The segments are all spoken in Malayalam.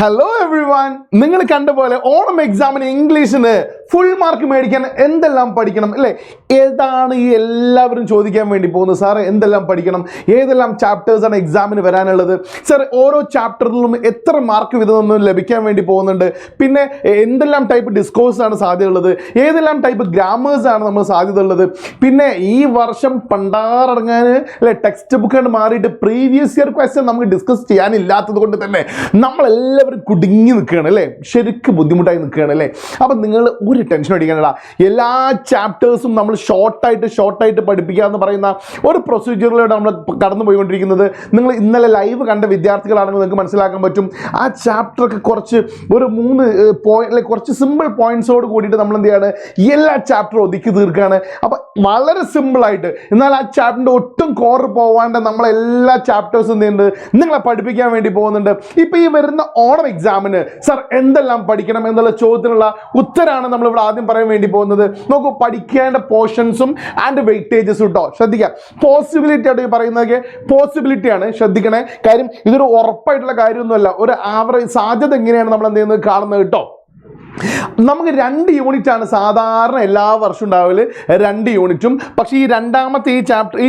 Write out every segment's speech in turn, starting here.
ഹലോ എവ്രി വൺ നിങ്ങൾ കണ്ട പോലെ ഓണം എക്സാമിന് ഇംഗ്ലീഷിന് ഫുൾ മാർക്ക് മേടിക്കാൻ എന്തെല്ലാം പഠിക്കണം അല്ലേ? ഏതാണ് ഈ എല്ലാവരും ചോദിക്കാൻ വേണ്ടി പോകുന്നത്? സാറ് എന്തെല്ലാം പഠിക്കണം? ഏതെല്ലാം ചാപ്റ്റേഴ്സാണ് എക്സാമിന് വരാനുള്ളത്? സാർ ഓരോ ചാപ്റ്ററിലും എത്ര മാർക്ക് വിധമൊന്നും ലഭിക്കാൻ വേണ്ടി പോകുന്നുണ്ട്? പിന്നെ എന്തെല്ലാം ടൈപ്പ് ഡിസ്കോഴ്സ് ആണ് സാധ്യതയുള്ളത്? ഏതെല്ലാം ടൈപ്പ് ഗ്രാമേഴ്സ് ആണ് നമ്മൾ സാധ്യത ഉള്ളത് പിന്നെ ഈ വർഷം പണ്ടാറടങ്ങാൻ അല്ലെ ടെക്സ്റ്റ് ബുക്ക് കണ്ട് മാറിയിട്ട് പ്രീവിയസ് ഇയർ ക്വസ്റ്റ്യൻ നമുക്ക് ഡിസ്കസ് ചെയ്യാനില്ലാത്തത് കൊണ്ട് തന്നെ നമ്മളെല്ലാവരും കുടുങ്ങി നിൽക്കുകയാണ് അല്ലേ? ശരിക്കും ബുദ്ധിമുട്ടായി നിൽക്കുകയാണ് അല്ലേ? അപ്പം നിങ്ങൾ ഒരു ടെൻഷൻ അടിക്കാനല്ല. എല്ലാ ചാപ്റ്റേഴ്സും നമ്മൾ ഷോർട്ടായിട്ട് ഷോർട്ടായിട്ട് പഠിപ്പിക്കുക എന്ന് പറയുന്ന ഒരു പ്രൊസീജിയറിലൂടെ നമ്മൾ കടന്നു പോയിക്കൊണ്ടിരിക്കുന്നത്. നിങ്ങൾ ഇന്നലെ ലൈവ് കണ്ട വിദ്യാർത്ഥികളാണെങ്കിൽ നിങ്ങൾക്ക് മനസ്സിലാക്കാൻ പറ്റും. ആ ചാപ്റ്ററൊക്കെ കുറച്ച് ഒരു മൂന്ന് പോയിന്റ് അല്ലെ കുറച്ച് സിമ്പിൾ പോയിന്റ്സോട് കൂടിയിട്ട് നമ്മൾ എന്ത് ചെയ്യാണ്? എല്ലാ ചാപ്റ്ററും ഒതുക്കി തീർക്കുകയാണ്. അപ്പം വളരെ സിമ്പിളായിട്ട് എന്നാൽ ആ ചാപ്റ്ററിന്റെ ഒട്ടും കോർ പോവാണ്ട് നമ്മളെല്ലാ ചാപ്റ്റേഴ്സും എന്ത് ചെയ്യുന്നുണ്ട്? നിങ്ങളെ പഠിപ്പിക്കാൻ വേണ്ടി പോകുന്നുണ്ട്. ഇപ്പം ഈ വരുന്ന ഓണം എക്സാമിന് സർ എന്തെല്ലാം പഠിക്കണം എന്നുള്ള ചോദ്യത്തിനുള്ള ഉത്തരമാണ് നമ്മൾ ഇവിടെ ആദ്യം പറയാൻ വേണ്ടി പോകുന്നത്. നോക്കൂ പഠിക്കേണ്ട പോർഷൻസും ആൻഡ് വെയിറ്റേജസും കേട്ടോ ശ്രദ്ധിക്കുക പോസിബിലിറ്റി ആയിട്ട് ഈ പറയുന്നതൊക്കെ പോസിബിലിറ്റിയാണ് ശ്രദ്ധിക്കണേ. കാര്യം ഇതൊരു ഉറപ്പായിട്ടുള്ള കാര്യമൊന്നുമല്ല. ഒരു ആവറേജ് സാധ്യത എങ്ങനെയാണ് നമ്മൾ എന്ത് ചെയ്യുന്നത് കാണുന്നത് കേട്ടോ നമുക്ക് രണ്ട് യൂണിറ്റ് ആണ് സാധാരണ എല്ലാ വർഷവും ഉണ്ടാവില്ല രണ്ട് യൂണിറ്റും. പക്ഷേ ഈ രണ്ടാമത്തെ ഈ ചാപ്റ്റർ ഈ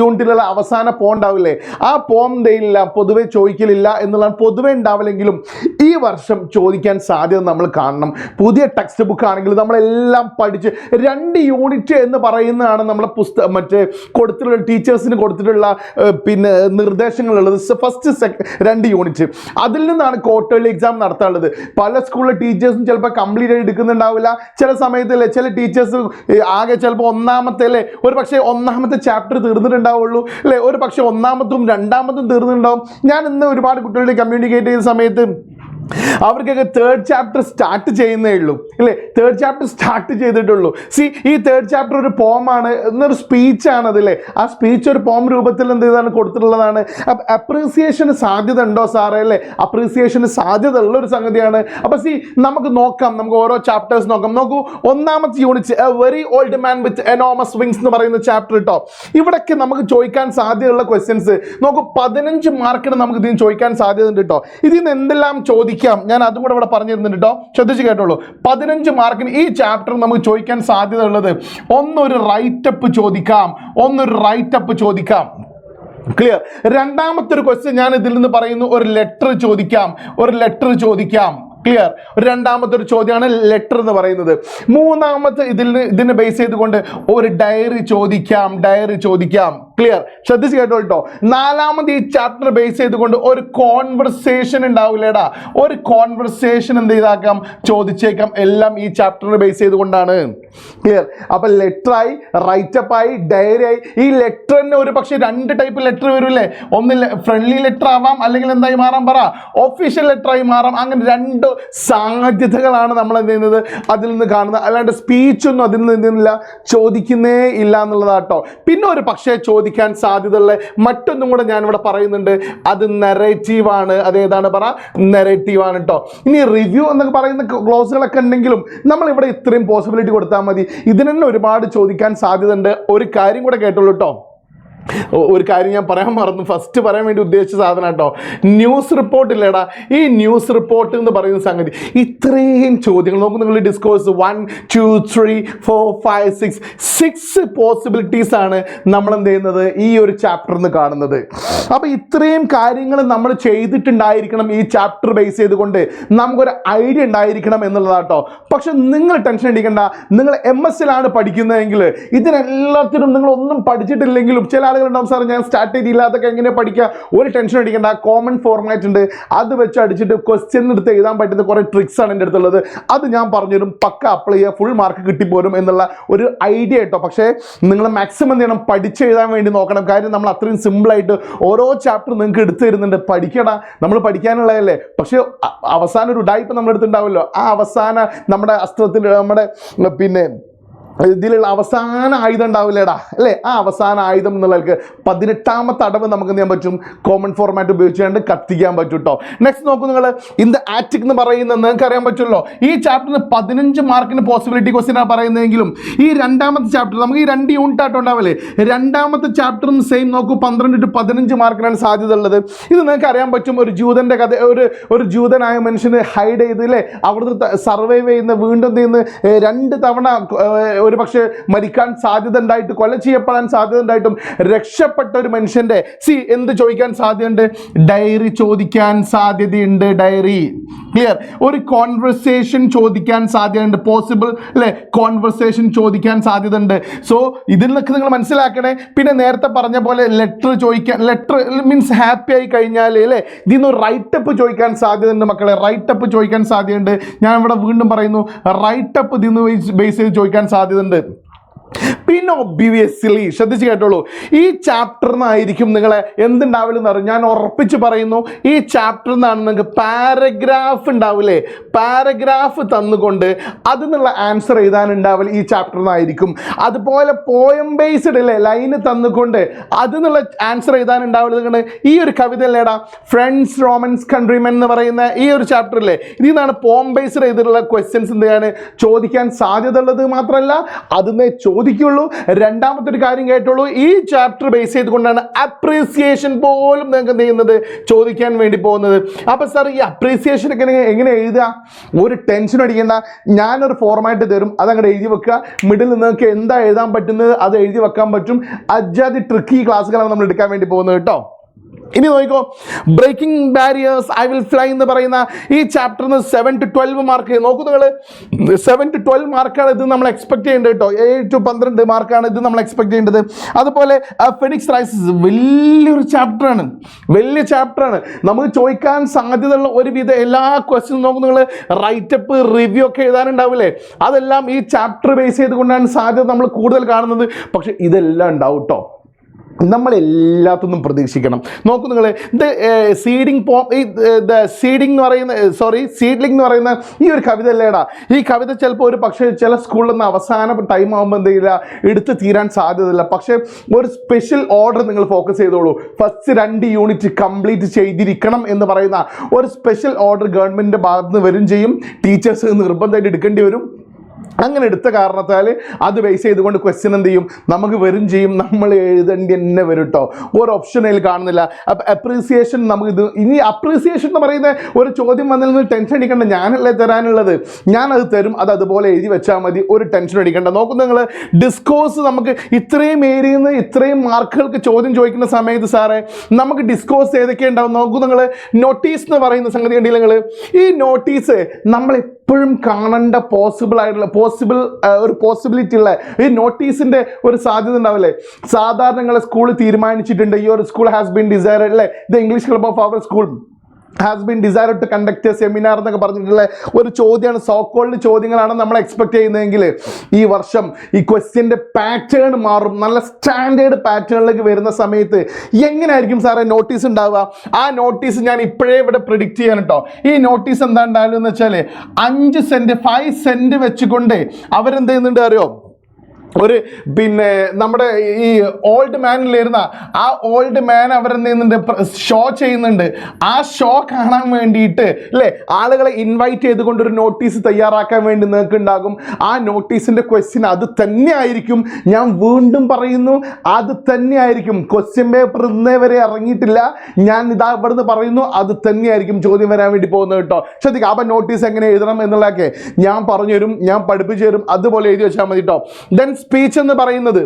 യൂണിറ്റിലുള്ള അവസാന പോ ഉണ്ടാവില്ലേ? ആ പോം എന്തെയില്ല പൊതുവെ ചോദിക്കലില്ല എന്നുള്ളതാണ്. പൊതുവെ ഉണ്ടാവില്ലെങ്കിലും ഈ വർഷം ചോദിക്കാൻ സാധ്യത നമ്മൾ കാണണം. പുതിയ ടെക്സ്റ്റ് ബുക്ക് ആണെങ്കിൽ നമ്മളെല്ലാം പഠിച്ച് രണ്ട് യൂണിറ്റ് എന്ന് പറയുന്നതാണ് നമ്മളെ പുസ്തകം മറ്റേ കൊടുത്തിട്ടുള്ള ടീച്ചേഴ്സിന് കൊടുത്തിട്ടുള്ള പിന്നെ നിർദ്ദേശങ്ങളുള്ളത്. ഫസ്റ്റ് സെക്ക രണ്ട് യൂണിറ്റ്. അതിൽ നിന്നാണ് ക്വാർട്ടർലി എക്സാം നടത്താനുള്ളത്. പല സ്കൂളിലെ ടീച്ചേഴ്സും ചിലപ്പോൾ കംപ്ലീറ്റ് ആയി എടുക്കുന്നുണ്ടാവില്ല. ചില സമയത്തല്ലേ ചില ടീച്ചേഴ്സ് ആകെ ചിലപ്പോൾ ഒന്നാമത്തെ അല്ലേ ഒരു പക്ഷേ ഒന്നാമത്തെ ചാപ്റ്റർ തീർന്നിട്ടുണ്ടാവുള്ളൂ. അല്ലേ ഒരു പക്ഷേ ഒന്നാമത്തും രണ്ടാമത്തും തീർന്നിട്ടുണ്ടാവും. ഞാൻ ഇന്ന് ഒരുപാട് കുട്ടികളുടെ കമ്മ്യൂണിക്കേറ്റ് ചെയ്യുന്ന സമയത്ത് അവർക്കൊക്കെ തേർഡ് ചാപ്റ്റർ സ്റ്റാർട്ട് ചെയ്യുന്നേ ഉള്ളൂ. അല്ലേ? തേർഡ് ചാപ്റ്റർ സ്റ്റാർട്ട് ചെയ്തിട്ടുള്ളൂ. സി ഈ തേർഡ് ചാപ്റ്റർ ഒരു പോമാണ് എന്നൊരു സ്പീച്ചാണ് അതല്ലേ ആ സ്പീച്ച് ഒരു പോം രൂപത്തിൽ എന്ത് ചെയ്താണ്? കൊടുത്തിട്ടുള്ളതാണ്. അപ്രീസിയേഷന് സാധ്യത ഉണ്ടോ സാറേ? അല്ലേ? അപ്രീസിയേഷന് സാധ്യത ഉള്ള ഒരു സംഗതിയാണ്. അപ്പം സി നമുക്ക് നോക്കാം. നമുക്ക് ഓരോ ചാപ്റ്റേഴ്സ് നോക്കാം. നോക്കൂ ഒന്നാമത്തെ unit a very old man with enormous wings എന്ന് പറയുന്ന ചാപ്റ്റർ കേട്ടോ ഇവിടൊക്കെ നമുക്ക് ചോദിക്കാൻ സാധ്യതയുള്ള ക്വസ്റ്റ്യൻസ് നോക്കൂ പതിനഞ്ച് മാർക്കിന് നമുക്ക് ഇതിന് ചോദിക്കാൻ സാധ്യത ഉണ്ട് കേട്ടോ ഇതിൽ നിന്ന് എന്തെല്ലാം ചോദിക്കാം? ഞാൻ അതും കൂടെ ഇവിടെ പറഞ്ഞു കേട്ടോ ശ്രദ്ധിച്ച് കേട്ടോളൂ. പതിനഞ്ച് മാർക്കിന് ഈ ചാപ്റ്റർ നമുക്ക് ചോദിക്കാൻ സാധ്യത ഉള്ളത് ഒന്നൊരു റൈറ്റപ്പ് ചോദിക്കാം ഒന്നൊരു റൈറ്റപ്പ് ചോദിക്കാം. ക്ലിയർ രണ്ടാമത്തെ ഒരു ക്വസ്റ്റ്യൻ ഞാൻ ഇതിൽ നിന്ന് പറയുന്നു ഒരു ലെറ്റർ ചോദിക്കാം ഒരു ലെറ്റർ ചോദിക്കാം. ക്ലിയർ ഒരു രണ്ടാമത്തെ ഒരു ചോദ്യമാണ് ലെറ്റർ എന്ന് പറയുന്നത്. മൂന്നാമത്തെ ഇതിൽ ഇതിന് ബേസ് ചെയ്തുകൊണ്ട് ഒരു ഡയറി ചോദിക്കാം ഡയറി ചോദിക്കാം. ക്ലിയർ ശ്രദ്ധിച്ച് കേട്ടോ കേട്ടോ നാലാമത് ഈ ചാപ്റ്റർ ബേസ് ചെയ്തുകൊണ്ട് ഒരു കോൺവെർസേഷൻ ഉണ്ടാവില്ലേടാ. ഒരു കോൺവെർസേഷൻ എന്ത് ചെയ്താക്കാം? ചോദിച്ചേക്കാം. എല്ലാം ഈ ചാപ്റ്ററിനെ ബേസ് ചെയ്തുകൊണ്ടാണ്. ക്ലിയർ അപ്പൊ ലെറ്ററായി ആയി ഡയറി ആയി ഈ ലെറ്ററിന് ഒരു പക്ഷേ രണ്ട് ടൈപ്പ് ലെറ്റർ വരുമല്ലേ? ഒന്ന് ഫ്രണ്ട്ലി ലെറ്റർ ആവാം അല്ലെങ്കിൽ എന്തായി മാറാം പറ? ഒഫീഷ്യൽ ലെറ്റർ ആയി മാറാം. അങ്ങനെ രണ്ട് സാധ്യതകളാണ് നമ്മൾ എന്ത് ചെയ്യുന്നത് അതിൽ നിന്ന് കാണുന്നത്. അല്ലാണ്ട് സ്പീച്ചൊന്നും അതിൽ നിന്ന് എന്ത് ചെയ്യുന്നില്ല ചോദിക്കുന്നേ ഇല്ല എന്നുള്ളതാട്ടോ. പിന്നെ ഒരു പക്ഷേ ചോദിക്കാൻ സാധ്യതയുള്ള മറ്റൊന്നും കൂടെ ഞാനിവിടെ പറയുന്നുണ്ട്. അത് നെറേറ്റീവാണ് അത് ഏതാണ് പറ? നെറേറ്റീവാണ് കേട്ടോ ഇനി റിവ്യൂ എന്നൊക്കെ പറയുന്ന ക്ലോസുകളൊക്കെ ഉണ്ടെങ്കിലും നമ്മൾ ഇവിടെ ഇത്രയും പോസിബിലിറ്റി കൊടുത്താൽ മതി. ഇതിന് ഒരുപാട് ചോദിക്കാൻ സാധ്യത ഉണ്ട് ഒരു കാര്യം കൂടെ കേട്ടുള്ളൂ കേട്ടോ ഒരു കാര്യം ഞാൻ പറയാൻ മറന്നു. ഫസ്റ്റ് പറയാൻ വേണ്ടി ഉദ്ദേശിച്ച സാധനം കേട്ടോ. ന്യൂസ് റിപ്പോർട്ട് ഇല്ലേടാ. ഈ ന്യൂസ് റിപ്പോർട്ട് എന്ന് പറയുന്ന സംഗതി. ഇത്രയും ചോദ്യങ്ങൾ. നോക്കും നിങ്ങൾ discourse one two three four five six six possibilities ആണ് നമ്മൾ എന്ത് ചെയ്യുന്നത്? ഈ ഒരു ചാപ്റ്ററിൽ നിന്ന് കാണുന്നത്. അപ്പോൾ ഇത്രയും കാര്യങ്ങൾ നമ്മൾ ചെയ്തിട്ടുണ്ടായിരിക്കണം ഈ ചാപ്റ്റർ ബേസ് ചെയ്തുകൊണ്ട്. നമുക്കൊരു ഐഡിയ ഉണ്ടായിരിക്കണം എന്നുള്ളതാട്ടോ പക്ഷെ നിങ്ങൾ ടെൻഷൻ അടിക്കണ്ട. നിങ്ങൾ എം എസ് എല്ലാണ് പഠിക്കുന്നതെങ്കിൽ ഇതിനെല്ലാത്തിനും നിങ്ങൾ ഒന്നും പഠിച്ചിട്ടില്ലെങ്കിലും ചില ആളുകളുണ്ടാവും സാർ ഞാൻ സ്റ്റാർട്ട് ചെയ്തില്ല. അതൊക്കെ എങ്ങനെ പഠിക്കുക ഒരു ടെൻഷൻ അടിക്കേണ്ട. കോമൺ ഫോർമാറ്റ് ഉണ്ട്. അത് വെച്ച് അടിച്ചിട്ട് ക്വസ്റ്റ്യൻ എടുത്ത് എഴുതാൻ പറ്റുന്ന കുറേ ട്രിക്സ് ആണ് എന്റെ അടുത്തുള്ളത്. അത് ഞാൻ പറഞ്ഞുതരും. പക്ക അപ്ലൈ ചെയ്യുക ഫുൾ മാർക്ക് കിട്ടിപ്പോരും എന്നുള്ള ഒരു ഐഡിയ കേട്ടോ പക്ഷേ നിങ്ങൾ മാക്സിമം എന്ത് ചെയ്യണം? പഠിച്ചെഴുതാൻ വേണ്ടി നോക്കണം. കാര്യം നമ്മൾ അത്രയും സിമ്പിളായിട്ട് ഓരോ ചാപ്റ്റർ നിങ്ങൾക്ക് എടുത്തു തരുന്നുണ്ട്. പഠിക്കടാ. നമ്മൾ പഠിക്കാനുള്ളതല്ലേ? പക്ഷേ അവസാന ഒരു ഉടായ്പ നമ്മളെടുത്തുണ്ടാവുമല്ലോ ആ അവസാന നമ്മുടെ അസ്ത്രത്തിൽ നമ്മുടെ പിന്നെ ഇതിലുള്ള അവസാന ആയുധം ഉണ്ടാവില്ലേടാ? അല്ലേ? ആ അവസാന ആയുധം എന്നുള്ളവർക്ക് പതിനെട്ടാമത്തെ അടവ് നമുക്ക് എന്ത് ചെയ്യാൻ പറ്റും? കോമൺ ഫോർമാറ്റ് ഉപയോഗിച്ചുകൊണ്ട് കത്തിക്കാൻ പറ്റും കേട്ടോ നെക്സ്റ്റ് നോക്കൂ നിങ്ങൾ ഇന്ത് ആറ്റിക് എന്ന് പറയുന്നത് നിങ്ങൾക്ക് അറിയാൻ പറ്റുമല്ലോ. ഈ ചാപ്റ്ററിന് പതിനഞ്ച് മാർക്കിന് പോസിബിലിറ്റി ക്വസ്റ്റ്യൻ ആണ് പറയുന്നതെങ്കിലും ഈ രണ്ടാമത്തെ ചാപ്റ്റർ നമുക്ക് ഈ രണ്ട് യൂണിറ്റ് ആയിട്ട് ഉണ്ടാവില്ലേ രണ്ടാമത്തെ ചാപ്റ്ററും സെയിം നോക്കൂ. പന്ത്രണ്ട് ടു പതിനഞ്ച് മാർക്കിനാണ് സാധ്യത ഉള്ളത്. ഇത് നിങ്ങൾക്ക് അറിയാൻ പറ്റും. ഒരു ജൂതന്റെ കഥ ഒരു ഒരു ജൂതനായ മനുഷ്യനെ ഹൈഡ് ചെയ്ത് അല്ലേ? അവിടുന്ന് സർവൈവ് ചെയ്യുന്ന വീണ്ടും നിന്ന് രണ്ട് തവണ ഏ, ഒരു പക്ഷേ മരിക്കാൻ സാധ്യത ഉണ്ടായിട്ട് കൊല ചെയ്യപ്പെടാൻ സാധ്യത ഉണ്ടായിട്ടും രക്ഷപ്പെട്ട ഒരു മനുഷ്യന്റെ സി എന്ത് ചോദിക്കാൻ സാധ്യതയുണ്ട്? ഡയറി ചോദിക്കാൻ സാധ്യതയുണ്ട് ഡയറി. ക്ലിയർ ഒരു കോൺവെർസേഷൻ ചോദിക്കാൻ സാധ്യതയുണ്ട് പോസിബിൾ അല്ലെ? കോൺവെർസേഷൻ ചോദിക്കാൻ സാധ്യതയുണ്ട്. സോ ഇതിൽ നിന്നൊക്കെ നിങ്ങൾ മനസ്സിലാക്കണേ. പിന്നെ നേരത്തെ പറഞ്ഞ പോലെ ലെറ്റർ ചോദിക്കാൻ ലെറ്റർ മീൻസ് ഹാപ്പി ആയി കഴിഞ്ഞാൽ അല്ലേ? ഇതിൽ നിന്ന് റൈറ്റപ്പ് ചോദിക്കാൻ സാധ്യതയുണ്ട് മക്കളെ. റൈറ്റ് അപ്പ് ചോദിക്കാൻ സാധ്യതയുണ്ട്. ഞാൻ ഇവിടെ വീണ്ടും പറയുന്നു റൈറ്റപ്പ് ഇതിൽ നിന്ന് ബേസ് ചെയ്ത് ചോദിക്കാൻ സാധ്യതയുണ്ട് പിന്നെ ഒബ്വിയസ്ലി ശ്രദ്ധിച്ച് കേട്ടോളൂ. ഈ ചാപ്റ്ററിൽ നിന്നായിരിക്കും നിങ്ങളെ എന്തുണ്ടാവില്ലെന്ന് അറിയും ഞാൻ ഉറപ്പിച്ച് പറയുന്നു ഈ ചാപ്റ്ററിൽ നിന്നാണ് നിങ്ങൾക്ക് പാരഗ്രാഫ് ഉണ്ടാവില്ലേ പാരഗ്രാഫ് തന്നുകൊണ്ട് അതിൽ നിന്നുള്ള ആൻസർ എഴുതാനുണ്ടാവില്ല ഈ ചാപ്റ്ററിൽ നിന്നായിരിക്കും അതുപോലെ പോയം ബേസ്ഡ് അല്ലേ ലൈന് തന്നുകൊണ്ട് അതിൽ നിന്നുള്ള ആൻസർ എഴുതാനുണ്ടാവില്ല നിങ്ങൾ ഈ ഒരു കവിത അല്ലേടാ? ഫ്രണ്ട്സ് റോമൻസ് കൺട്രിമെൻ എന്ന് പറയുന്ന ഈ ഒരു ചാപ്റ്ററിലെ ഇതിൽ നിന്നാണ് പോം ബേസ്ഡ് ചെയ്തിട്ടുള്ള ക്വസ്റ്റ്യൻസ് എന്താണ്? ചോദിക്കാൻ സാധ്യത ഉള്ളത് മാത്രമല്ല അതിനെ ചോദിക്കുള്ളൂ. രണ്ടാമത്തെ ഒരു കാര്യം കേട്ടുള്ളൂ ഈ ചാപ്റ്റർ ബേസ് ചെയ്തുകൊണ്ടാണ് അപ്രീസിയേഷൻ പോലും നിങ്ങൾക്ക് ചെയ്യുന്നത്? ചോദിക്കാൻ വേണ്ടി പോകുന്നത്. അപ്പൊ സാർ ഈ അപ്രീസിയേഷൻ ഒക്കെ എങ്ങനെ- എങ്ങനെ എഴുതുക? ഒരു ടെൻഷൻ അടിക്കേണ്ട. ഞാനൊരു ഫോർമാറ്റ് തരും. അതങ്ങോട്ട് എഴുതി വെക്കുക. മിഡിൽ നിങ്ങൾക്ക് എന്താ എഴുതാൻ പറ്റുന്നത് അത് എഴുതി വെക്കാൻ പറ്റും. അജാതി ട്രിക്കി ക്ലാസ്സുകളാണ് നമ്മൾ എടുക്കാൻ വേണ്ടി പോകുന്നത് കേട്ടോ. ഇനി നോക്കിക്കോ. Breaking barriers I will fly എന്ന് പറയുന്ന ഈ ചാപ്റ്ററിന് സെവൻ ടു ട്വൽവ് മാർക്ക് നോക്കൂ നിങ്ങൾ സെവൻ ടു ട്വൽവ് മാർക്കാണ് ഇത് നമ്മൾ എക്സ്പെക്ട് ചെയ്യേണ്ടത് കേട്ടോ. ഏഴ് ടു പന്ത്രണ്ട് മാർക്കാണ് ഇത് നമ്മൾ എക്സ്പെക്ട് ചെയ്യേണ്ടത്. അതുപോലെ ഫെനിക്സ് റൈസസ് വലിയൊരു ചാപ്റ്ററാണ് വലിയ ചാപ്റ്ററാണ് നമുക്ക് ചോദിക്കാൻ സാധ്യതയുള്ള ഒരുവിധ എല്ലാ ക്വസ്റ്റ്യൻ നോക്കും നിങ്ങൾ റൈറ്റപ്പ് റിവ്യൂ ഒക്കെ എഴുതാനുണ്ടാവില്ലേ? അതെല്ലാം ഈ ചാപ്റ്റർ ബേസ് ചെയ്തുകൊണ്ടാണ് സാധ്യത നമ്മൾ കൂടുതൽ കാണുന്നത്. പക്ഷെ ഇതെല്ലാം ഉണ്ടാവും കേട്ടോ. നമ്മൾ എല്ലാത്തൊന്നും പ്രതീക്ഷിക്കണം. നോക്കൂ നിങ്ങൾ ഇത് സീഡിങ് പോ ഈ സീഡിങ് എന്ന് പറയുന്ന സോറി സീഡ്ലിംഗ് എന്ന് പറയുന്ന ഈ ഒരു കവിത അല്ലേടാ? ഈ കവിത ചിലപ്പോൾ ഒരു പക്ഷേ ചില സ്കൂളിൽ നിന്ന് അവസാന ടൈം ആകുമ്പോൾ എന്തെങ്കില്ല എടുത്ത് തീരാൻ സാധ്യതയില്ല. പക്ഷേ ഒരു സ്പെഷ്യൽ ഓർഡർ നിങ്ങൾ ഫോക്കസ് ചെയ്തോളൂ. ഫസ്റ്റ് രണ്ട് യൂണിറ്റ് കംപ്ലീറ്റ് ചെയ്തിരിക്കണം എന്ന് പറയുന്ന ഒരു സ്പെഷ്യൽ ഓർഡർ ഗവൺമെന്റിന്റെ ഭാഗത്ത് നിന്ന് വരും ചെയ്യും. ടീച്ചേഴ്സ് നിർബന്ധമായിട്ട് എടുക്കേണ്ടി വരും. അങ്ങനെ എടുത്ത കാരണത്താൽ അത് ബേസ് ചെയ്തുകൊണ്ട് ക്വസ്റ്റ്യൻ എന്ത് ചെയ്യും? നമുക്ക് വരും ചെയ്യും. നമ്മൾ എഴുതേണ്ടി തന്നെ വരും കേട്ടോ ഒരു ഓപ്ഷനിൽ കാണുന്നില്ല. അപ്പം അപ്രീസിയേഷൻ നമുക്ക് ഇത് ഇനി അപ്രീസിയേഷൻ എന്ന് പറയുന്ന ഒരു ചോദ്യം വന്നതിൽ നിന്ന് ടെൻഷൻ അടിക്കേണ്ട. ഞാനല്ലേ തരാനുള്ളത്. ഞാൻ അത് തരും. അത് അതുപോലെ എഴുതി വെച്ചാൽ മതി. ഒരു ടെൻഷൻ അടിക്കേണ്ട. നോക്കും നിങ്ങൾ ഡിസ്കോഴ്സ് നമുക്ക് ഇത്രയും ഏരിയയിൽ നിന്ന് ഇത്രയും മാർക്കുകൾക്ക് ചോദ്യം ചോദിക്കുന്ന സമയത്ത് സാറേ നമുക്ക് ഡിസ്കോഴ്സ് ഏതൊക്കെ ഉണ്ടാവും നോക്കൂ നിങ്ങൾ നോട്ടീസ് എന്ന് പറയുന്ന സംഗതി കണ്ടില്ല നിങ്ങൾ ഈ നോട്ടീസ് നമ്മൾ എപ്പോഴും കാണേണ്ട പോസിബിൾ ആയിട്ടുള്ള പോസിബിൾ ഒരു പോസിബിലിറ്റി ഉള്ള ഈ നോട്ടീസിന്റെ ഒരു സാധ്യത ഉണ്ടാവില്ലേ? സാധാരണ നിങ്ങളെ സ്കൂൾ തീരുമാനിച്ചിട്ടുണ്ട് ഈ ഒരു സ്കൂൾ ഹാസ് ബീൻ ഡിസൈർ അല്ലേ? ഇത് English club of our school has been desire to conduct seminar എന്നൊക്കെ പറഞ്ഞിട്ടുള്ള ഒരു ചോദ്യമാണ്. സോക്കോൾഡ് ചോദ്യങ്ങളാണ് നമ്മൾ എക്സ്പെക്ട് ചെയ്യുന്നതെങ്കിൽ ഈ വർഷം ഈ ക്വസ്റ്റ്യന്റെ പാറ്റേൺ മാറും. നല്ല സ്റ്റാൻഡേർഡ് പാറ്റേണിലേക്ക് വരുന്ന സമയത്ത് എങ്ങനെയായിരിക്കും സാറേ നോട്ടീസ് ഉണ്ടാവുക? ആ നോട്ടീസ് ഞാൻ ഇപ്പോഴേ ഇവിടെ പ്രിഡിക്റ്റ് ചെയ്യാൻ കേട്ടോ ഈ നോട്ടീസ് എന്താ ഉണ്ടായാലും എന്ന് വെച്ചാൽ അഞ്ച് സെന്റ് ഫൈവ് സെന്റ് വെച്ചുകൊണ്ട് അവരെന്ത് ചെയ്യുന്നുണ്ട് അറിയോ? ഒരു പിന്നെ നമ്മുടെ ഈ ഓൾഡ് മാനിലിരുന്ന ആ ഓൾഡ് മാൻ അവരെന്ത് ചെയ്യുന്നുണ്ട് ഷോ ചെയ്യുന്നുണ്ട്. ആ ഷോ കാണാൻ വേണ്ടിയിട്ട് അല്ലേ ആളുകളെ ഇൻവൈറ്റ് ചെയ്തുകൊണ്ട് ഒരു നോട്ടീസ് തയ്യാറാക്കാൻ വേണ്ടി നിങ്ങൾക്ക് ഉണ്ടാകും. ആ നോട്ടീസിന്റെ ക്വസ്റ്റ്യൻ അത് തന്നെ ആയിരിക്കും ഞാൻ വീണ്ടും പറയുന്നു അത് തന്നെ ആയിരിക്കും ക്വസ്റ്റ്യൻ പേപ്പർ ഇന്നേ വരെ ഇറങ്ങിയിട്ടില്ല. ഞാൻ ഇതാ ഇവിടുന്ന് പറയുന്നു അത് തന്നെയായിരിക്കും ചോദ്യം വരാൻ വേണ്ടി പോകുന്നത് കേട്ടോ. ശ്രദ്ധിക്കുക അപ്പം നോട്ടീസ് എങ്ങനെ എഴുതണം എന്നുള്ളതൊക്കെ ഞാൻ പറഞ്ഞു തരും ഞാൻ പഠിപ്പിച്ചു തരും അതുപോലെ എഴുതി വെച്ചാൽ മതി കേട്ടോ. ദെൻ സ്പീച്ച് എന്ന് പറയുന്നത്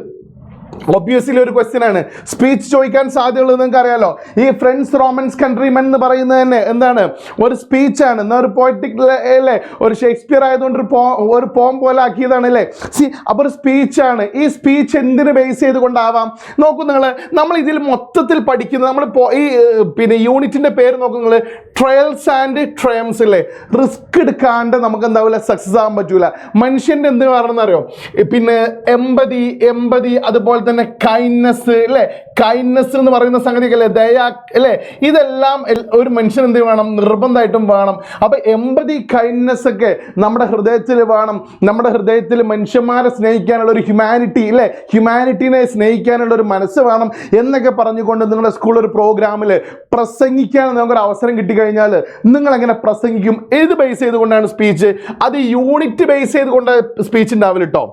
ഒബ്വിയസ്ലി ഒരു ക്വസ്റ്റ്യൻ ആണ്. സ്പീച്ച് ചോദിക്കാൻ സാധ്യതയുള്ളത് നിങ്ങൾക്ക് അറിയാലോ. ഈ ഫ്രണ്ട്സ് റോമൻസ് കൺട്രിമെൻ എന്ന് പറയുന്നത് തന്നെ എന്താണ്? ഒരു സ്പീച്ചാണ് എന്നാൽ ഒരു പോയറ്റിക് അല്ലേ? ഒരു ഷേക്സ്പിയർ ആയതുകൊണ്ട് ഒരു പോ ഒരു പോം പോലെ ആക്കിയതാണ് അല്ലേ? സി അപ്പോൾ ഒരു സ്പീച്ചാണ് ഈ സ്പീച്ച് എന്തിന് ബേസ് ചെയ്തുകൊണ്ടാവാം? നോക്കൂ നിങ്ങൾ നമ്മൾ ഇതിൽ മൊത്തത്തിൽ പഠിക്കുന്നത് നമ്മൾ ഈ പിന്നെ യൂണിറ്റിന്റെ പേര് നോക്കൂ നിങ്ങൾ ട്രയൽസ് ആൻഡ് ട്രയംസ് അല്ലേ? റിസ്ക് എടുക്കാണ്ട് നമുക്ക് എന്താവില്ല? സക്സസ് ആകാൻ പറ്റൂല. മനുഷ്യന്റെ എന്ത് കാരണം അറിയോ? പിന്നെ എമ്പതി എമ്പതി അതുപോലെ അതുപോലെ തന്നെ കൈൻഡ്നെസ് അല്ലേ കൈൻഡ്നെസ് എന്ന് പറയുന്ന സംഗതിയൊക്കെ അല്ലേ ദയ അല്ലേ ഇതെല്ലാം ഒരു മനുഷ്യൻ എന്ത് വേണം? നിർബന്ധമായിട്ടും വേണം. അപ്പൊ എമ്പതി കൈൻഡ്നെസ് ഒക്കെ നമ്മുടെ ഹൃദയത്തിൽ വേണം. നമ്മുടെ ഹൃദയത്തിൽ മനുഷ്യന്മാരെ സ്നേഹിക്കാനുള്ള ഒരു ഹ്യൂമാനിറ്റി അല്ലേ ഹ്യൂമാനിറ്റീനെ സ്നേഹിക്കാനുള്ള ഒരു മനസ്സ് വേണം എന്നൊക്കെ പറഞ്ഞുകൊണ്ട് നിങ്ങളുടെ സ്കൂളിൽ ഒരു പ്രോഗ്രാമിൽ പ്രസംഗിക്കാൻ നമുക്കൊരു അവസരം കിട്ടിക്കഴിഞ്ഞാൽ നിങ്ങൾ എങ്ങനെ പ്രസംഗിക്കും? ഏത് ബേസ് ചെയ്തുകൊണ്ടാണ് സ്പീച്ച് അത് യൂണിറ്റ് ബേസ് ചെയ്തുകൊണ്ട് സ്പീച്ച് ഉണ്ടാവില്ല കേട്ടോ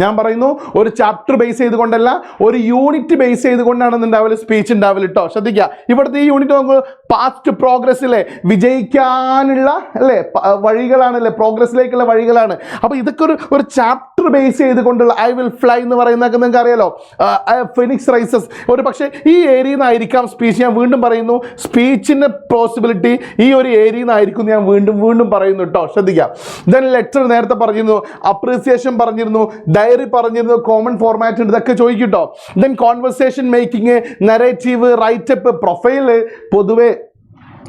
ഞാൻ പറയുന്നു ഒരു ചാപ്റ്റർ ബേസ് ചെയ്തുകൊണ്ടല്ല ഒരു യൂണിറ്റ് ബേസ് ചെയ്തുകൊണ്ടാണ് ഉണ്ടാവില്ല സ്പീച്ച് ഉണ്ടാവില്ല കേട്ടോ ശ്രദ്ധിക്കുക ഇവിടുത്തെ ഈ യൂണിറ്റ് നമുക്ക് പാസ്റ്റ് പ്രോഗ്രസ്സിലെ വിജയിക്കാനുള്ള അല്ലേ? വഴികളാണ് അല്ലേ പ്രോഗ്രസ്സിലേക്കുള്ള വഴികളാണ്. അപ്പോൾ ഇതൊക്കെ ഒരു ഒരു ചാപ്റ്റർ ബേസ് ചെയ്തുകൊണ്ടുള്ള ഐ വിൽ ഫ്ലൈ എന്ന് പറയുന്നതൊക്കെ നിങ്ങൾക്ക് അറിയാലോ ഫിനിക്സ് റൈസസ് ഒരു പക്ഷേ ഈ ഏരിയയിൽ നിന്നായിരിക്കാം സ്പീച്ച് ഞാൻ വീണ്ടും പറയുന്നു സ്പീച്ചിന്റെ പോസിബിലിറ്റി ഈ ഒരു ഏരിയയിൽ നിന്നായിരിക്കും ഞാൻ വീണ്ടും വീണ്ടും പറയുന്നു കേട്ടോ ശ്രദ്ധിക്കാം. ദെൻ ലെറ്റർ നേരത്തെ പറഞ്ഞിരുന്നു അപ്രീസിയേഷൻ പറഞ്ഞിരുന്നു ഡയറി പറഞ്ഞിരുന്നു കോമൺ ഫോർമാറ്റ് ഉണ്ട്. ഇതൊക്കെ ചോദിക്കട്ടോ then conversation making narrative write up profile പൊതുവെ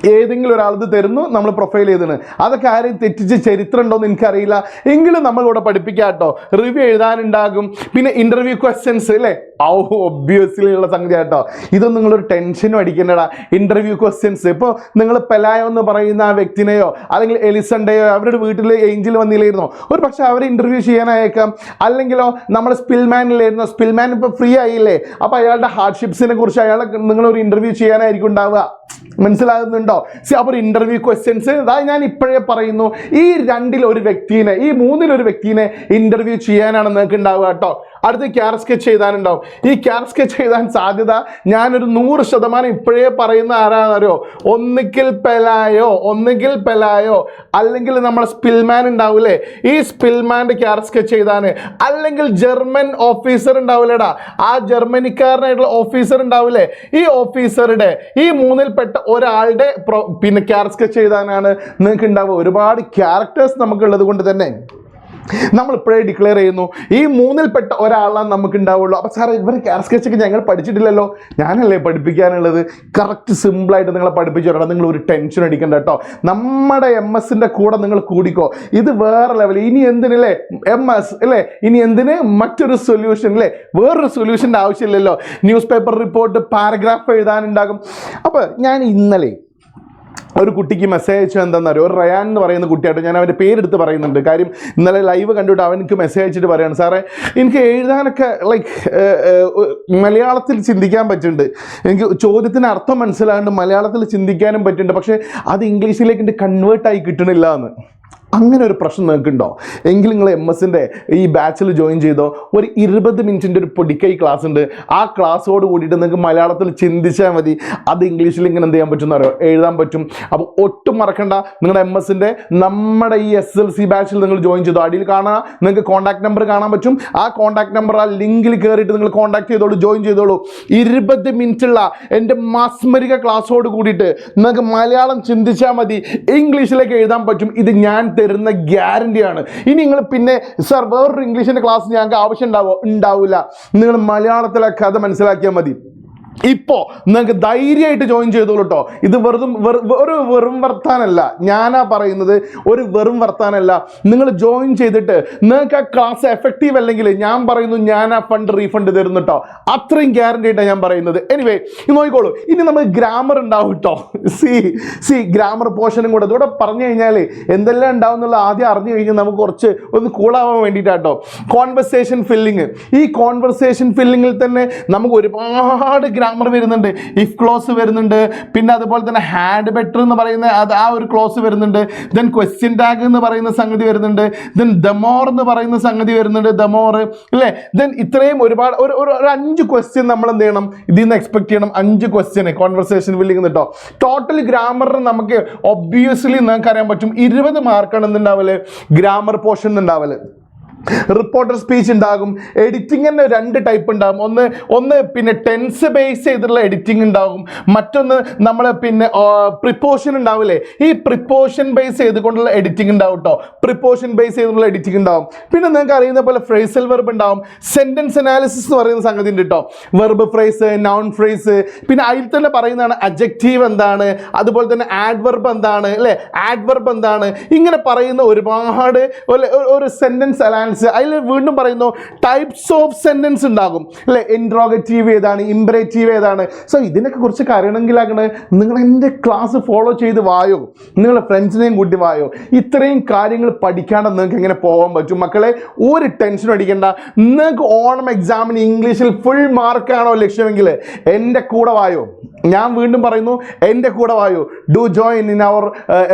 ഏതെങ്കിലും ഒരാൾ ഇത് തരുന്നു നമ്മൾ പ്രൊഫൈൽ ചെയ്തിന്. അതൊക്കെ ആരെയും തെറ്റിച്ച് ചരിത്രം ഉണ്ടോയെന്ന് എനിക്കറിയില്ല. എങ്കിലും നമ്മളിവിടെ പഠിപ്പിക്കാം കേട്ടോ. റിവ്യൂ എഴുതാനുണ്ടാകും. പിന്നെ ഇന്റർവ്യൂ ക്വസ്റ്റ്യൻസ് അല്ലേ? ഔ ഒബ്വിയസ്ലി ഉള്ള സംഗതി കേട്ടോ. ഇതൊന്നും നിങ്ങളൊരു ടെൻഷനും അടിക്കണ്ടടാ. ഇന്റർവ്യൂ ക്വസ്റ്റ്യൻസ് ഇപ്പോൾ നിങ്ങൾ പെലായോ എന്ന് പറയുന്ന ആ വ്യക്തിനെയോ അല്ലെങ്കിൽ എലിസണ്ടയോ അവരുടെ വീട്ടിൽ ഏഞ്ചൽ വന്നില്ലായിരുന്നോ? ഒരു പക്ഷേ അവരെ ഇന്റർവ്യൂ ചെയ്യാനായേക്കാം. അല്ലെങ്കിലോ നമ്മൾ സ്പിൽമാനിലായിരുന്നോ സ്പിൽമാൻ ഇപ്പോൾ ഫ്രീ ആയില്ലേ? അപ്പോൾ അയാളുടെ ഹാർഡ്ഷിപ്സിനെ കുറിച്ച് അയാളെ നിങ്ങളൊരു ഇന്റർവ്യൂ ചെയ്യാനായിരിക്കും ഉണ്ടാവുക. മനസ്സിലാകുന്നുണ്ടോ? സി അപ്പോൾ ഇന്റർവ്യൂ ക്വസ്റ്റ്യൻസ് അതായത് ഞാൻ ഇപ്പോഴേ പറയുന്നു ഈ രണ്ടിൽ ഒരു വ്യക്തിനെ ഈ മൂന്നിൽ ഒരു വ്യക്തിനെ ഇന്റർവ്യൂ ചെയ്യാനാണ് നിങ്ങൾക്ക് ഉണ്ടാവുക കേട്ടോ. അടുത്ത് ക്യാർ സ്കെച്ച് എഴുതാനുണ്ടാവും. ഈ ക്യാർ സ്കെച്ച് എഴുതാൻ സാധ്യത ഞാനൊരു നൂറ് ശതമാനം ഇപ്പോഴേ പറയുന്ന ആരാണെന്നറിയോ ഒന്നുകിൽ പെലായോ ഒന്നുകിൽ പെലായോ. അല്ലെങ്കിൽ നമ്മുടെ സ്പിൽമാൻ ഉണ്ടാവില്ലേ ഈ സ്പിൽമാന്റെ ക്യാർ സ്കെച്ച് എഴുതാൻ അല്ലെങ്കിൽ ജർമ്മൻ ഓഫീസർ ഉണ്ടാവില്ലേടാ ആ ജർമ്മനിക്കാരനായിട്ടുള്ള ഓഫീസർ ഉണ്ടാവില്ലേ ഈ ഓഫീസറുടെ ഈ മൂന്നിൽപ്പെട്ട ഒരാളുടെ പിന്നെ ക്യാർ സ്കെച്ച് എഴുതാനാണ് നിങ്ങൾക്ക് ഉണ്ടാവുക ഒരുപാട് ക്യാരക്ടേഴ്സ് നമുക്കുള്ളത് കൊണ്ട് തന്നെ. നമ്മൾ ഇപ്പോഴേ ഡിക്ലെയർ ചെയ്യുന്നു ഈ മൂന്നിൽപ്പെട്ട ഒരാളാണ് നമുക്ക് ഉണ്ടാവുള്ളൂ അപ്പോൾ സാറേ ഇവരെ ക്യാർ സ്കെച്ചൊക്കെ ഞങ്ങൾ പഠിച്ചിട്ടില്ലല്ലോ. ഞാനല്ലേ പഠിപ്പിക്കാനുള്ളത്? കറക്റ്റ് സിമ്പിളായിട്ട് നിങ്ങളെ പഠിപ്പിച്ചു തരണം നിങ്ങൾ ഒരു ടെൻഷൻ അടിക്കണ്ട കേട്ടോ. നമ്മുടെ എം എസിന്റെ കൂടെ നിങ്ങൾ കൂടിക്കോ. ഇത് വേറെ ലെവൽ ഇനി എന്തിനല്ലേ? എം എസ് അല്ലേ? ഇനി എന്തിന്? മറ്റൊരു സൊല്യൂഷൻ അല്ലേ വേറൊരു സൊല്യൂഷന്റെ ആവശ്യമില്ലല്ലോ. ന്യൂസ് പേപ്പർ റിപ്പോർട്ട് പാരഗ്രാഫ് എഴുതാനുണ്ടാകും. അപ്പോൾ ഞാൻ ഇന്നലെ ഒരു കുട്ടിക്ക് മെസ്സേജ് അയച്ചു എന്താണെന്നറിയോ ഒരു റയാൻ എന്ന് പറയുന്ന കുട്ടിയായിട്ട് ഞാൻ അവന്റെ പേരെടുത്ത് പറയുന്നുണ്ട്. കാര്യം ഇന്നലെ ലൈവ് കണ്ടിട്ട് അവനക്ക് മെസ്സേജ് അയച്ചിട്ട് പറയാണ് സാറേ എനിക്ക് എഴുതാനൊക്കെ ലൈക്ക് മലയാളത്തിൽ ചിന്തിക്കാൻ പറ്റുന്നുണ്ട്. എനിക്ക് ചോദ്യത്തിന് അർത്ഥം മനസ്സിലാകുന്നുണ്ട് മലയാളത്തിൽ ചിന്തിക്കാനും പറ്റുന്നുണ്ട്. പക്ഷേ അത് ഇംഗ്ലീഷിലേക്ക് കൺവേർട്ടായി കിട്ടണില്ല എന്ന്. അങ്ങനെ ഒരു പ്രശ്നം നിങ്ങൾക്കുണ്ടോ? എങ്കിൽ നിങ്ങൾ എം എസിന്റെ ഈ ബാച്ചിൽ ജോയിൻ ചെയ്തോ. ഒരു ഇരുപത് മിനിറ്റിന്റെ ഒരു പൊടിക്കൈ ക്ലാസ് ഉണ്ട്. ആ ക്ലാസ്സോട് കൂടിയിട്ട് നിങ്ങൾക്ക് മലയാളത്തിൽ ചിന്തിച്ചാൽ മതി. അത് ഇംഗ്ലീഷിൽ ഇങ്ങനെ എന്ത് ചെയ്യാൻ പറ്റും എന്നറിയോ എഴുതാൻ പറ്റും. അപ്പോൾ ഒട്ടും മറക്കണ്ട. നിങ്ങളുടെ എം എസിന്റെ നമ്മുടെ ഈ എസ് എൽ സി ബാച്ചിൽ നിങ്ങൾ ജോയിൻ ചെയ്തോ. അടിയിൽ കാണാൻ നിങ്ങൾക്ക് കോൺടാക്ട് നമ്പർ കാണാൻ പറ്റും. ആ കോൺടാക്ട് നമ്പർ ആ ലിങ്കിൽ കയറിയിട്ട് നിങ്ങൾ കോൺടാക്ട് ചെയ്തോളൂ ജോയിൻ ചെയ്തോളൂ. ഇരുപത് മിനിറ്റുള്ള എന്റെ മാസ്മരിക ക്ലാസ്സോട് കൂടിയിട്ട് നിങ്ങൾക്ക് മലയാളം ചിന്തിച്ചാൽ മതി. ഇംഗ്ലീഷിലേക്ക് എഴുതാൻ പറ്റും. ഇത് ഞാൻ തരുന്ന ഗ്യാരണ്ടിയാണ് ഇനി നിങ്ങൾ പിന്നെ സർ വേറൊരു ഇംഗ്ലീഷിന്റെ ക്ലാസ് ഞങ്ങൾക്ക് ആവശ്യം ഉണ്ടാവോ? ഉണ്ടാവില്ല നിങ്ങൾ മലയാളത്തിലെ കഥ മനസ്സിലാക്കിയാൽ മതി. ഇപ്പോൾ നിങ്ങൾക്ക് ധൈര്യമായിട്ട് ജോയിൻ ചെയ്തോളൂ കേട്ടോ ഇത് വെറുതും ഒരു വെറും വർത്താനല്ല. ഞാനാ പറയുന്നത് ഒരു വെറും വർത്താനല്ല. നിങ്ങൾ ജോയിൻ ചെയ്തിട്ട് നിങ്ങൾക്ക് ആ ക്ലാസ് എഫക്റ്റീവ് അല്ലെങ്കിൽ ഞാൻ പറയുന്നു ഞാൻ ആ ഫണ്ട് റീഫണ്ട് തരുന്നു കേട്ടോ അത്രയും ഗ്യാരണ്ടി ആയിട്ടാണ് ഞാൻ പറയുന്നത്. എനിവേ നോക്കിക്കോളൂ. ഇനി നമ്മൾ ഗ്രാമർ ഉണ്ടാവും കേട്ടോ സി സി ഗ്രാമർ പോർഷനും കൂടെ. ഇതോടെ പറഞ്ഞു കഴിഞ്ഞാൽ എന്തെല്ലാം ഉണ്ടാവും എന്നുള്ള ആദ്യം അറിഞ്ഞു കഴിഞ്ഞാൽ നമുക്ക് കുറച്ച് ഒന്ന് കൂളാവാൻ വേണ്ടിയിട്ടാട്ടോ കോൺവെർസേഷൻ ഫില്ലിങ് ഈ കോൺവെർസേഷൻ ഫില്ലിങ്ങിൽ തന്നെ നമുക്ക് ഒരുപാട് ഗ്രാമർ വരുന്നുണ്ട്. ഇഫ് ക്ലോസ് വരുന്നുണ്ട്. പിന്നെ അതുപോലെ തന്നെ ഹാഡ് ബെറ്റർ എന്ന് പറയുന്ന അത് ആ ഒരു ക്ലോസ് വരുന്നുണ്ട്. ദെൻ ക്വസ്റ്റ്യൻ ടാഗ് എന്ന് പറയുന്ന സംഗതി വരുന്നുണ്ട്. ദെൻ ദമോർ എന്ന് പറയുന്ന സംഗതി വരുന്നുണ്ട്. ദമോർ അല്ലേ ദെൻ ഇത്രയും ഒരുപാട് ഒരു ഒരു അഞ്ച് ക്വസ്റ്റ്യൻ നമ്മൾ എന്ത് ചെയ്യണം? ഇതിൽ നിന്ന് എക്സ്പെക്ട് ചെയ്യണം. അഞ്ച് ക്വസ്റ്റ്യൻ കോൺവെർസേഷൻ ഫില്ലിംഗ് കേട്ടോ ടോട്ടൽ ഗ്രാമറിന് നമുക്ക് ഒബ്വിയസ്ലി നിങ്ങൾക്ക് അറിയാൻ പറ്റും. ഇരുപത് മാർക്കാണ് എന്തുണ്ടാവൽ ഗ്രാമർ പോർഷൻ ഉണ്ടാവൽ. റിപ്പോർട്ടർ സ്പീച്ച് ഉണ്ടാകും. എഡിറ്റിംഗ് തന്നെ രണ്ട് ടൈപ്പ് ഉണ്ടാകും. ഒന്ന് ഒന്ന് പിന്നെ ടെൻസ് ബേസ് ചെയ്തിട്ടുള്ള എഡിറ്റിംഗ് ഉണ്ടാകും. മറ്റൊന്ന് നമ്മൾ പിന്നെ പ്രിപ്പോഷൻ ഉണ്ടാവില്ലേ? ഈ പ്രിപ്പോഷൻ ബേസ് ചെയ്തുകൊണ്ടുള്ള എഡിറ്റിംഗ് ഉണ്ടാവും കേട്ടോ പ്രിപ്പോഷൻ ബേസ് ചെയ്തുള്ള എഡിറ്റിംഗ് ഉണ്ടാവും. പിന്നെ നിങ്ങൾക്ക് അറിയുന്ന പോലെ ഫ്രേസൽ വെർബ് ഉണ്ടാവും. സെന്റൻസ് അനാലിസിസ് എന്ന് പറയുന്ന സംഗതി ഉണ്ട് കേട്ടോ വെർബ് ഫ്രേസ് നൗൺ ഫ്രേസ് പിന്നെ അതിൽ തന്നെ പറയുന്നതാണ് അജക്റ്റീവ് എന്താണ്? അതുപോലെ തന്നെ ആഡ്വർബ് എന്താണ്? അല്ലേ? ആഡ്വർബ് എന്താണ്? ഇങ്ങനെ പറയുന്ന ഒരുപാട് ഒരു- സെന്റൻസ് അനാലിസിസ് ആൻസർ അതിൽ വീണ്ടും പറയുന്നു ടൈപ്സ് ഓഫ് സെന്റൻസ് ഉണ്ടാകും. അല്ലെ? ഇൻട്രോഗറ്റീവ് ഏതാണ്? ഇംപറേറ്റീവ് ഏതാണ്? സോ ഇതിനൊക്കെ കുറിച്ച് അറിയണമെങ്കിലാകണ നിങ്ങൾ എന്റെ ക്ലാസ് ഫോളോ ചെയ്ത് വായോ? നിങ്ങളുടെ ഫ്രണ്ട്സിനെയും കൂട്ടി വായോ? ഇത്രയും കാര്യങ്ങൾ പഠിക്കാണ്ട് നിങ്ങൾക്ക് എങ്ങനെ പോകാൻ പറ്റും? മക്കളെ ഒരു ടെൻഷനും അടിക്കണ്ട. നിങ്ങൾക്ക് ഓണം എക്സാമിന് ഇംഗ്ലീഷിൽ ഫുൾ മാർക്കാണോ ലക്ഷ്യമെങ്കിൽ എന്റെ കൂടെ വായോ? ഞാൻ വീണ്ടും പറയുന്നു എന്റെ കൂടെ വായോ. Do join in our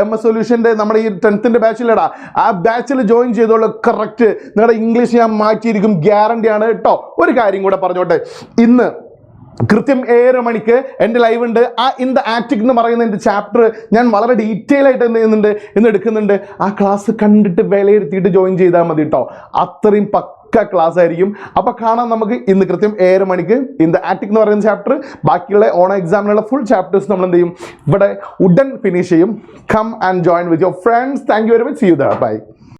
M S സൊല്യൂഷന്റെ നമ്മുടെ ഈ ടെൻത്തിന്റെ ബാച്ചിലടാ ആ ബാച്ചിൽ ജോയിൻ ചെയ്തോളൂ. കറക്റ്റ് നിങ്ങളുടെ ഇംഗ്ലീഷ് ഞാൻ മാറ്റിയിരിക്കും ഗ്യാരണ്ടി ആണ് കേട്ടോ ഒരു കാര്യം കൂടെ പറഞ്ഞോട്ടെ. ഇന്ന് കൃത്യം ഏഴര മണിക്ക് എന്റെ ലൈവ് ഉണ്ട്. ആ ഇൻ ദ ആക്ടിക് എന്ന് പറയുന്ന എന്റെ ചാപ്റ്റർ ഞാൻ വളരെ ഡീറ്റെയിൽ ആയിട്ട് എന്ത് ചെയ്യുന്നുണ്ട്? ഇന്ന് എടുക്കുന്നുണ്ട്. ആ ക്ലാസ് കണ്ടിട്ട് വിലയിരുത്തിയിട്ട് ജോയിൻ ചെയ്താൽ മതി കേട്ടോ അത്രയും പക്ക ക്ലാസ് ആയിരിക്കും. അപ്പോൾ കാണാം നമുക്ക് ഇന്ന് കൃത്യം ഏഴര മണിക്ക് ഇൻ ദ ആക്ടിക് എന്ന് പറയുന്ന ചാപ്റ്റർ ബാക്കിയുള്ള ഓണം എക്സാമിനുള്ള ഫുൾ ചാപ്റ്റേഴ്സ് നമ്മൾ എന്ത് ചെയ്യും? ഇവിടെ ഉടൻ ഫിനിഷ് ചെയ്യും. Come and join with your friends thank you very much see you the bye